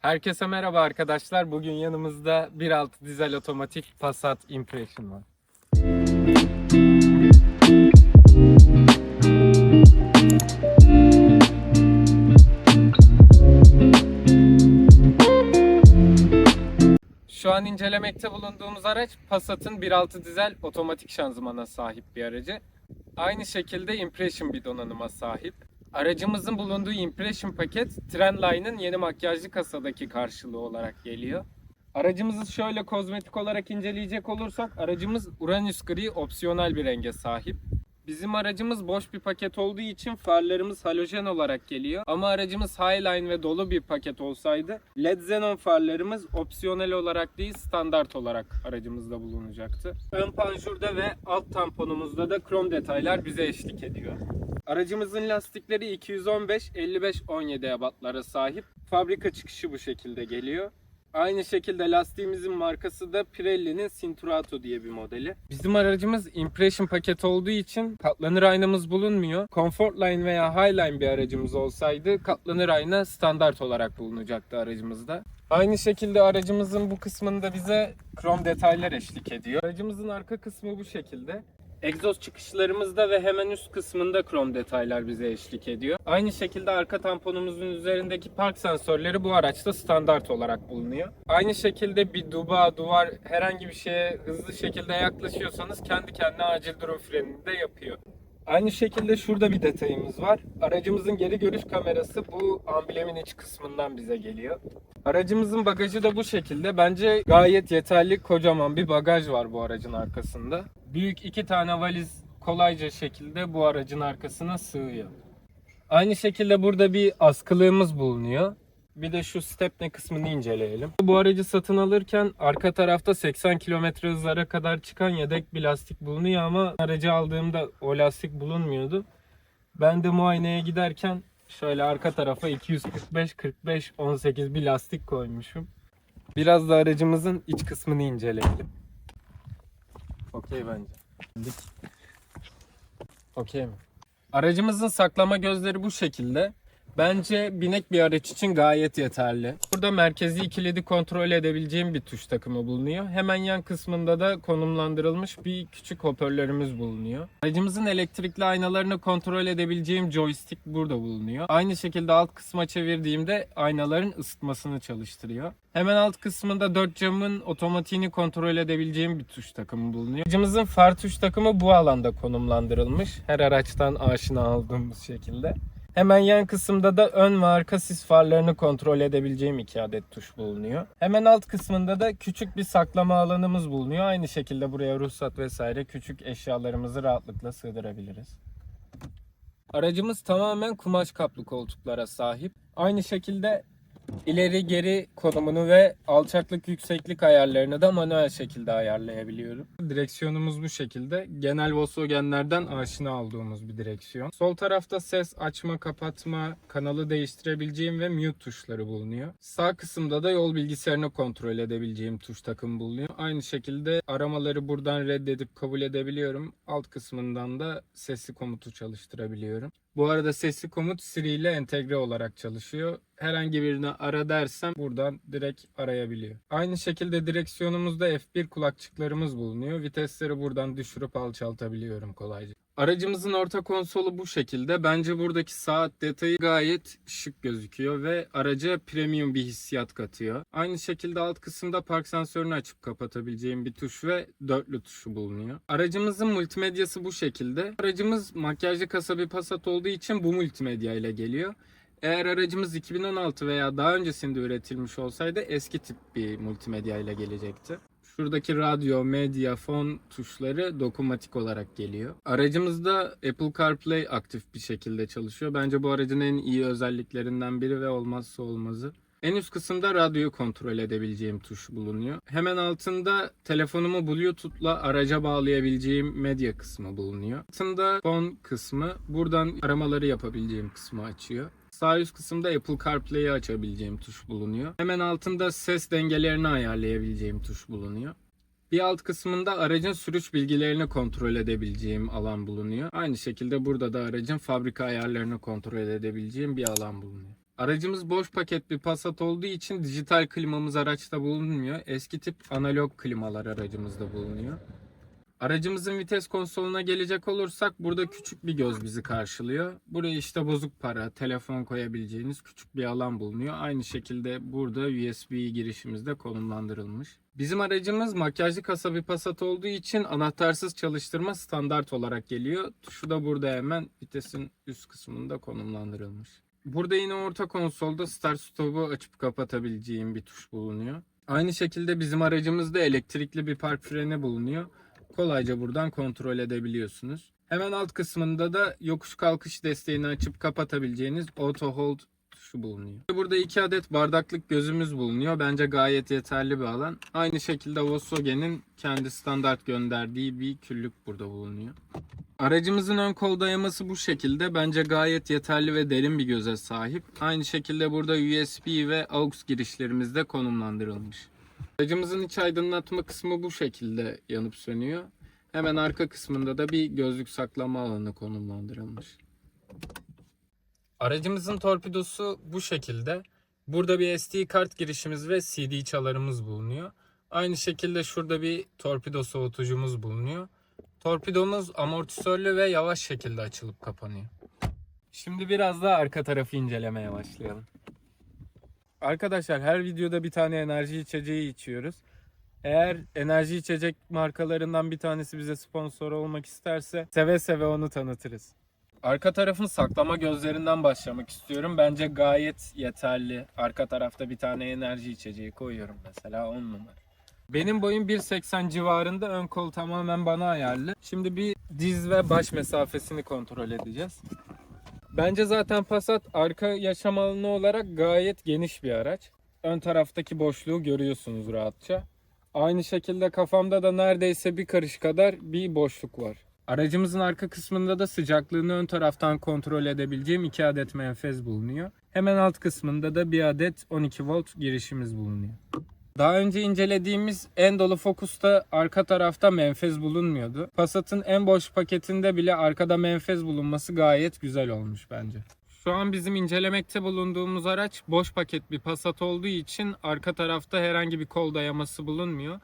Herkese merhaba arkadaşlar. Bugün yanımızda 1.6 dizel otomatik Passat Impression var. Şu an incelemekte bulunduğumuz araç Passat'ın 1.6 dizel otomatik şanzımana sahip bir aracı. Aynı şekilde Impression bir donanıma sahip. Aracımızın bulunduğu Impression paket Trendline'ın yeni makyajlı kasadaki karşılığı olarak geliyor. Aracımızı şöyle kozmetik olarak inceleyecek olursak aracımız Uranüs gri opsiyonel bir renge sahip. Bizim aracımız boş bir paket olduğu için farlarımız halojen olarak geliyor. Ama aracımız Highline ve dolu bir paket olsaydı LED Xenon farlarımız opsiyonel olarak değil standart olarak aracımızda bulunacaktı. Ön panjurda ve alt tamponumuzda da krom detaylar bize eşlik ediyor. Aracımızın lastikleri 215-55-17 ebatlara sahip. Fabrika çıkışı bu şekilde geliyor. Aynı şekilde lastiğimizin markası da Pirelli'nin Cinturato diye bir modeli. Bizim aracımız Impression paket olduğu için katlanır aynamız bulunmuyor. Comfortline veya Highline bir aracımız olsaydı katlanır ayna standart olarak bulunacaktı aracımızda. Aynı şekilde aracımızın bu kısmında bize krom detaylar eşlik ediyor. Aracımızın arka kısmı bu şekilde. Egzoz çıkışlarımızda ve hemen üst kısmında krom detaylar bize eşlik ediyor. Aynı şekilde arka tamponumuzun üzerindeki park sensörleri bu araçta standart olarak bulunuyor. Aynı şekilde bir duba, duvar herhangi bir şeye hızlı şekilde yaklaşıyorsanız kendi kendine acil durum frenini de yapıyor. Aynı şekilde şurada bir detayımız var. Aracımızın geri görüş kamerası bu amblemin iç kısmından bize geliyor. Aracımızın bagajı da bu şekilde. Bence gayet yeterli kocaman bir bagaj var bu aracın arkasında. Büyük iki tane valiz kolayca şekilde bu aracın arkasına sığıyor. Aynı şekilde burada bir askılığımız bulunuyor. Bir de şu stepne kısmını inceleyelim. Bu aracı satın alırken arka tarafta 80 km hızlara kadar çıkan yedek bir lastik bulunuyor ama aracı aldığımda o lastik bulunmuyordu. Ben de muayeneye giderken şöyle arka tarafa 245 45 18 bir lastik koymuşum. Biraz da aracımızın iç kısmını inceleyelim. Okey bence. Okey mi? Aracımızın saklama gözleri bu şekilde. Bence binek bir araç için gayet yeterli. Burada merkezi kilidi kontrol edebileceğim bir tuş takımı bulunuyor. Hemen yan kısmında da konumlandırılmış bir küçük hoparlörümüz bulunuyor. Aracımızın elektrikli aynalarını kontrol edebileceğim joystick burada bulunuyor. Aynı şekilde alt kısma çevirdiğimde aynaların ısıtmasını çalıştırıyor. Hemen alt kısmında dört camın otomatiğini kontrol edebileceğim bir tuş takımı bulunuyor. Aracımızın far tuş takımı bu alanda konumlandırılmış. Her araçtan aşina olduğumuz şekilde. Hemen yan kısımda da ön ve arka sis farlarını kontrol edebileceğim iki adet tuş bulunuyor. Hemen alt kısmında da küçük bir saklama alanımız bulunuyor. Aynı şekilde buraya ruhsat vesaire küçük eşyalarımızı rahatlıkla sığdırabiliriz. Aracımız tamamen kumaş kaplı koltuklara sahip. Aynı şekilde ileri geri konumunu ve alçaklık yükseklik ayarlarını da manuel şekilde ayarlayabiliyorum. Direksiyonumuz bu şekilde. Genel Volkswagen'lerden aşina olduğumuz bir direksiyon. Sol tarafta ses açma, kapatma, kanalı değiştirebileceğim ve mute tuşları bulunuyor. Sağ kısımda da yol bilgisayarını kontrol edebileceğim tuş takımı bulunuyor. Aynı şekilde aramaları buradan reddedip kabul edebiliyorum. Alt kısmından da sesli komutu çalıştırabiliyorum. Bu arada sesli komut Siri ile entegre olarak çalışıyor. Herhangi birini ara dersem buradan direkt arayabiliyor. Aynı şekilde direksiyonumuzda F1 kulakçıklarımız bulunuyor. Vitesleri buradan düşürüp alçaltabiliyorum kolayca. Aracımızın orta konsolu bu şekilde. Bence buradaki saat detayı gayet şık gözüküyor ve araca premium bir hissiyat katıyor. Aynı şekilde alt kısımda park sensörünü açıp kapatabileceğim bir tuş ve dörtlü tuşu bulunuyor. Aracımızın multimedyası bu şekilde. Aracımız makyajlı kasa bir Passat olduğu için bu multimedya ile geliyor. Eğer aracımız 2016 veya daha öncesinde üretilmiş olsaydı eski tip bir multimedya ile gelecekti. Şuradaki radyo, medya, fon tuşları dokunmatik olarak geliyor. Aracımızda Apple CarPlay aktif bir şekilde çalışıyor. Bence bu aracın en iyi özelliklerinden biri ve olmazsa olmazı. En üst kısımda radyoyu kontrol edebileceğim tuş bulunuyor. Hemen altında telefonumu Bluetooth'la araca bağlayabileceğim medya kısmı bulunuyor. Altında fon kısmı buradan aramaları yapabileceğim kısmı açıyor. Sağ üst kısımda Apple CarPlay'i açabileceğim tuş bulunuyor. Hemen altında ses dengelerini ayarlayabileceğim tuş bulunuyor. Bir alt kısmında aracın sürüş bilgilerini kontrol edebileceğim alan bulunuyor. Aynı şekilde burada da aracın fabrika ayarlarını kontrol edebileceğim bir alan bulunuyor. Aracımız boş paket bir Passat olduğu için dijital klimamız araçta bulunmuyor. Eski tip analog klimalar aracımızda bulunuyor. Aracımızın vites konsoluna gelecek olursak burada küçük bir göz bizi karşılıyor. Buraya işte bozuk para, telefon koyabileceğiniz küçük bir alan bulunuyor. Aynı şekilde burada USB girişimiz de konumlandırılmış. Bizim aracımız makyajlı kasa bir Passat olduğu için anahtarsız çalıştırma standart olarak geliyor. Tuşu da burada hemen vitesin üst kısmında konumlandırılmış. Burada yine orta konsolda start stop'u açıp kapatabileceğim bir tuş bulunuyor. Aynı şekilde bizim aracımızda elektrikli bir park freni bulunuyor kolayca buradan kontrol edebiliyorsunuz. Hemen alt kısmında da yokuş kalkış desteğini açıp kapatabileceğiniz auto hold tuşu bulunuyor. Burada iki adet bardaklık gözümüz bulunuyor. Bence gayet yeterli bir alan. Aynı şekilde Volkswagen'in kendi standart gönderdiği bir küllük burada bulunuyor. Aracımızın ön kol dayaması bu şekilde. Bence gayet yeterli ve derin bir göze sahip. Aynı şekilde burada USB ve AUX girişlerimiz de konumlandırılmış. Aracımızın iç aydınlatma kısmı bu şekilde yanıp sönüyor. Hemen arka kısmında da bir gözlük saklama alanı konumlandırılmış. Aracımızın torpidosu bu şekilde. Burada bir SD kart girişimiz ve CD çalarımız bulunuyor. Aynı şekilde şurada bir torpido soğutucumuz bulunuyor. Torpidomuz amortisörlü ve yavaş şekilde açılıp kapanıyor. Şimdi biraz daha arka tarafı incelemeye başlayalım. Arkadaşlar her videoda bir tane enerji içeceği içiyoruz. Eğer enerji içecek markalarından bir tanesi bize sponsor olmak isterse seve seve onu tanıtırız. Arka tarafın saklama gözlerinden başlamak istiyorum. Bence gayet yeterli. Arka tarafta bir tane enerji içeceği koyuyorum mesela 10 numara. Benim boyum 1.80 civarında ön kol tamamen bana ayarlı. Şimdi bir diz ve baş mesafesini kontrol edeceğiz. Bence zaten Passat arka yaşam alanı olarak gayet geniş bir araç. Ön taraftaki boşluğu görüyorsunuz rahatça. Aynı şekilde kafamda da neredeyse bir karış kadar bir boşluk var. Aracımızın arka kısmında da sıcaklığını ön taraftan kontrol edebileceğim 2 adet menfez bulunuyor. Hemen alt kısmında da bir adet 12 volt girişimiz bulunuyor. Daha önce incelediğimiz en dolu Focus'ta arka tarafta menfez bulunmuyordu. Passat'ın en boş paketinde bile arkada menfez bulunması gayet güzel olmuş bence. Şu an bizim incelemekte bulunduğumuz araç boş paket bir Passat olduğu için arka tarafta herhangi bir kol dayaması bulunmuyor.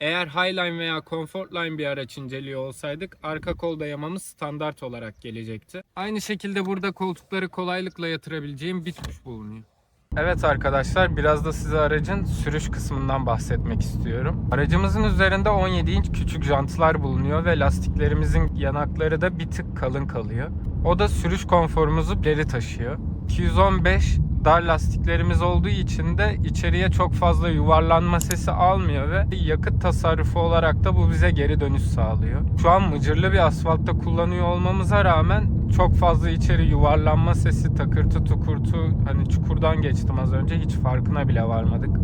Eğer Highline veya Comfortline bir araç inceliyor olsaydık arka kol dayamamız standart olarak gelecekti. Aynı şekilde burada koltukları kolaylıkla yatırabileceğim bir tuş bulunuyor. Evet arkadaşlar biraz da size aracın sürüş kısmından bahsetmek istiyorum. Aracımızın üzerinde 17 inç küçük jantlar bulunuyor ve lastiklerimizin yanakları da bir tık kalın kalıyor. O da sürüş konforumuzu ileri taşıyor. 215 dar lastiklerimiz olduğu için de içeriye çok fazla yuvarlanma sesi almıyor ve yakıt tasarrufu olarak da bu bize geri dönüş sağlıyor. Şu an mıcırlı bir asfaltta kullanıyor olmamıza rağmen çok fazla içeri yuvarlanma sesi, takırtı tukurtu hani çukurdan geçtim az önce hiç farkına bile varmadık.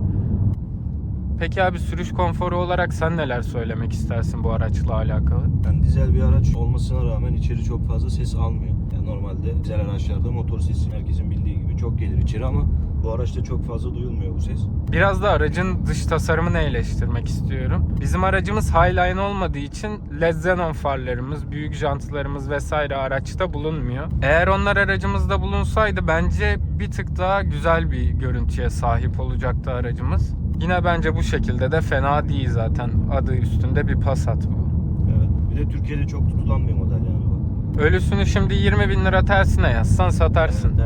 Peki abi sürüş konforu olarak sen neler söylemek istersin bu araçla alakalı? Yani dizel bir araç olmasına rağmen içeri çok fazla ses almıyor. Normalde dizel araçlarda motor sesi herkesin bildiği gibi çok gelir içeri ama bu araçta çok fazla duyulmuyor bu ses. Biraz da aracın dış tasarımını eleştirmek istiyorum. Bizim aracımız Highline olmadığı için LED xenon farlarımız, büyük jantlarımız vesaire araçta bulunmuyor. Eğer onlar aracımızda bulunsaydı bence bir tık daha güzel bir görüntüye sahip olacaktı aracımız. Yine bence bu şekilde de fena değil zaten. Adı üstünde bir Passat bu. Evet. Bir de Türkiye'de çok tutulan bir model yani. Ölüsünü şimdi 20 bin lira tersine yazsan satarsın.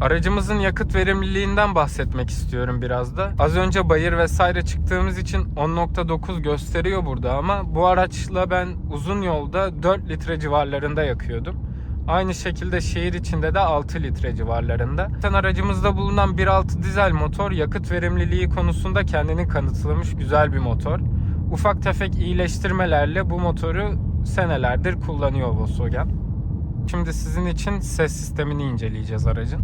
Aracımızın yakıt verimliliğinden bahsetmek istiyorum biraz da. Az önce bayır vesaire çıktığımız için 10.9 gösteriyor burada ama bu araçla ben uzun yolda 4 litre civarlarında yakıyordum. Aynı şekilde şehir içinde de 6 litre civarlarında. Zaten aracımızda bulunan 1.6 dizel motor yakıt verimliliği konusunda kendini kanıtlamış güzel bir motor. Ufak tefek iyileştirmelerle bu motoru senelerdir kullanıyor Volkswagen. Şimdi sizin için ses sistemini inceleyeceğiz aracın.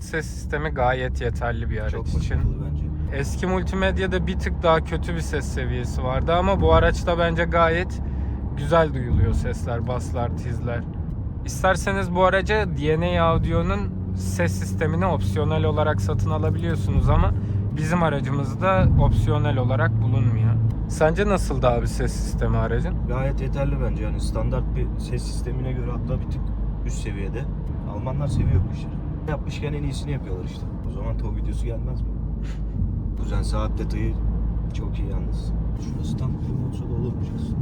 Ses sistemi gayet yeterli bir araç Çok için. bence. Eski multimedyada bir tık daha kötü bir ses seviyesi vardı ama bu araçta bence gayet güzel duyuluyor sesler, baslar, tizler. İsterseniz bu araca DNA Audio'nun ses sistemini opsiyonel olarak satın alabiliyorsunuz ama Bizim aracımızda opsiyonel olarak bulunmuyor. Sence nasıldı abi ses sistemi aracın? Gayet yeterli bence yani standart bir ses sistemine göre hatta bir tık üst seviyede. Almanlar seviyor bu işleri. Yapmışken en iyisini yapıyorlar işte. O zaman TOG videosu gelmez mi? Kuzen saat detayı çok iyi yalnız. Şurası tam kurum olsa da olurmuşuz.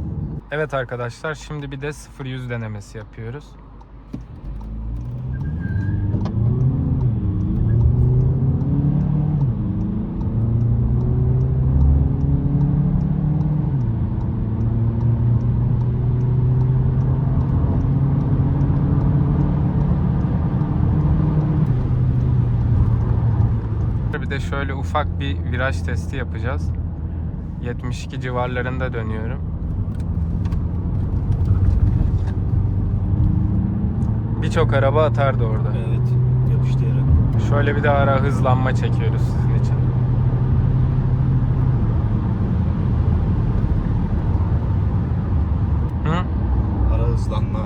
Evet arkadaşlar şimdi bir de 0-100 denemesi yapıyoruz. De şöyle ufak bir viraj testi yapacağız. 72 civarlarında dönüyorum. Birçok araba atardı orada. Evet yapıştırarak. Şöyle bir de ara hızlanma çekiyoruz sizin için. Hı? Ara hızlanma.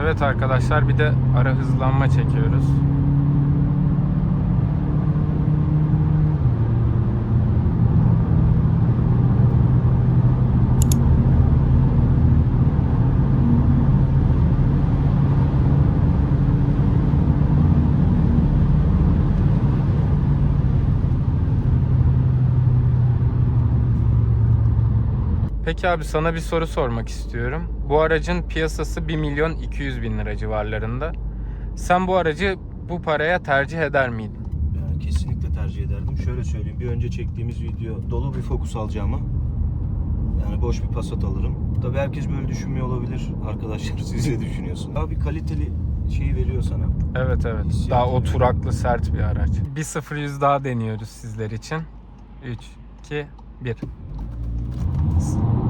Evet arkadaşlar bir de ara hızlanma çekiyoruz. Peki abi sana bir soru sormak istiyorum. Bu aracın piyasası 1 milyon 200 bin lira civarlarında. Sen bu aracı bu paraya tercih eder miydin? Yani kesinlikle tercih ederdim. Şöyle söyleyeyim. Bir önce çektiğimiz video dolu bir Focus alacağıma yani boş bir Passat alırım. Tabii herkes böyle düşünmüyor olabilir. Arkadaşlar siz ne düşünüyorsun? Abi kaliteli şeyi veriyor sana. Evet evet. Hissiyatı Daha oturaklı sert bir araç. Bir 0 100 daha deniyoruz sizler için. 3 2 1. things.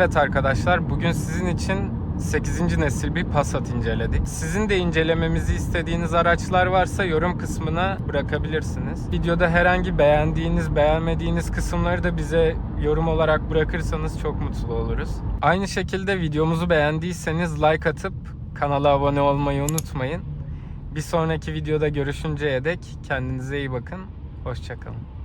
Evet arkadaşlar bugün sizin için 8. nesil bir Passat inceledik. Sizin de incelememizi istediğiniz araçlar varsa yorum kısmına bırakabilirsiniz. Videoda herhangi beğendiğiniz, beğenmediğiniz kısımları da bize yorum olarak bırakırsanız çok mutlu oluruz. Aynı şekilde videomuzu beğendiyseniz like atıp kanala abone olmayı unutmayın. Bir sonraki videoda görüşünceye dek kendinize iyi bakın. Hoşçakalın.